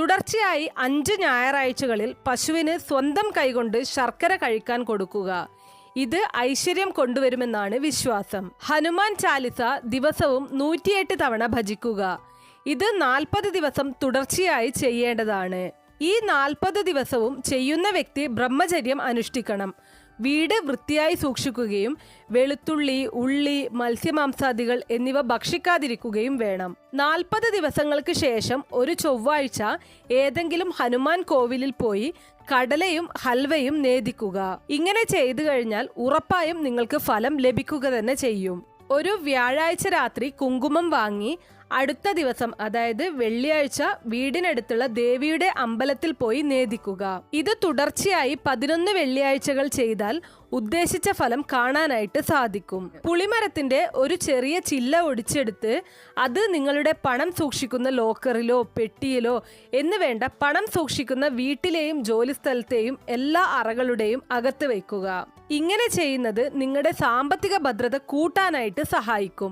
തുടർച്ചയായി അഞ്ച് ഞായറാഴ്ചകളിൽ പശുവിന് സ്വന്തം കൈകൊണ്ട് ശർക്കര കഴിക്കാൻ കൊടുക്കുക. ഇത് ഐശ്വര്യം കൊണ്ടുവരുമെന്നാണ് വിശ്വാസം. ഹനുമാൻ ചാലിസ ദിവസവും നൂറ്റിയെട്ട് തവണ ഭജിക്കുക. ഇത് നാൽപ്പത് ദിവസം തുടർച്ചയായി ചെയ്യേണ്ടതാണ്. ഈ നാൽപ്പത് ദിവസവും ചെയ്യുന്ന വ്യക്തി ബ്രഹ്മചര്യം അനുഷ്ഠിക്കണം. വീട് വൃത്തിയായി സൂക്ഷിക്കുകയും വെളുത്തുള്ളി ഉള്ളി മത്സ്യമാംസാദികൾ എന്നിവ ഭക്ഷിക്കാതിരിക്കുകയും വേണം. നാൽപ്പത് ദിവസങ്ങൾക്ക് ശേഷം ഒരു ചൊവ്വാഴ്ച ഏതെങ്കിലും ഹനുമാൻ കോവിലിൽ പോയി കടലയും ഹൽവയും നേദിക്കുക. ഇങ്ങനെ ചെയ്തു കഴിഞ്ഞാൽ ഉറപ്പായും നിങ്ങൾക്ക് ഫലം ലഭിക്കുക തന്നെ ചെയ്യും. ഒരു വ്യാഴാഴ്ച രാത്രി കുങ്കുമം വാങ്ങി അടുത്ത ദിവസം അതായത് വെള്ളിയാഴ്ച വീടിനടുത്തുള്ള ദേവിയുടെ അമ്പലത്തിൽ പോയി നേദിക്കുക. ഇത് തുടർച്ചയായി പതിനൊന്ന് വെള്ളിയാഴ്ചകൾ ചെയ്താൽ ഉദ്ദേശിച്ച ഫലം കാണാനായിട്ട് സാധിക്കും. പുളിമരത്തിന്റെ ഒരു ചെറിയ ചില്ല ഒടിച്ചെടുത്ത് അത് നിങ്ങളുടെ പണം സൂക്ഷിക്കുന്ന ലോക്കറിലോ പെട്ടിയിലോ എന്ന് വേണ്ട പണം സൂക്ഷിക്കുന്ന വീട്ടിലെയും ജോലിസ്ഥലത്തെയും എല്ലാ അറകളുടെയും അകത്ത് വയ്ക്കുക. ഇങ്ങനെ ചെയ്യുന്നത് നിങ്ങളുടെ സാമ്പത്തിക ഭദ്രത കൂട്ടാനായിട്ട് സഹായിക്കും.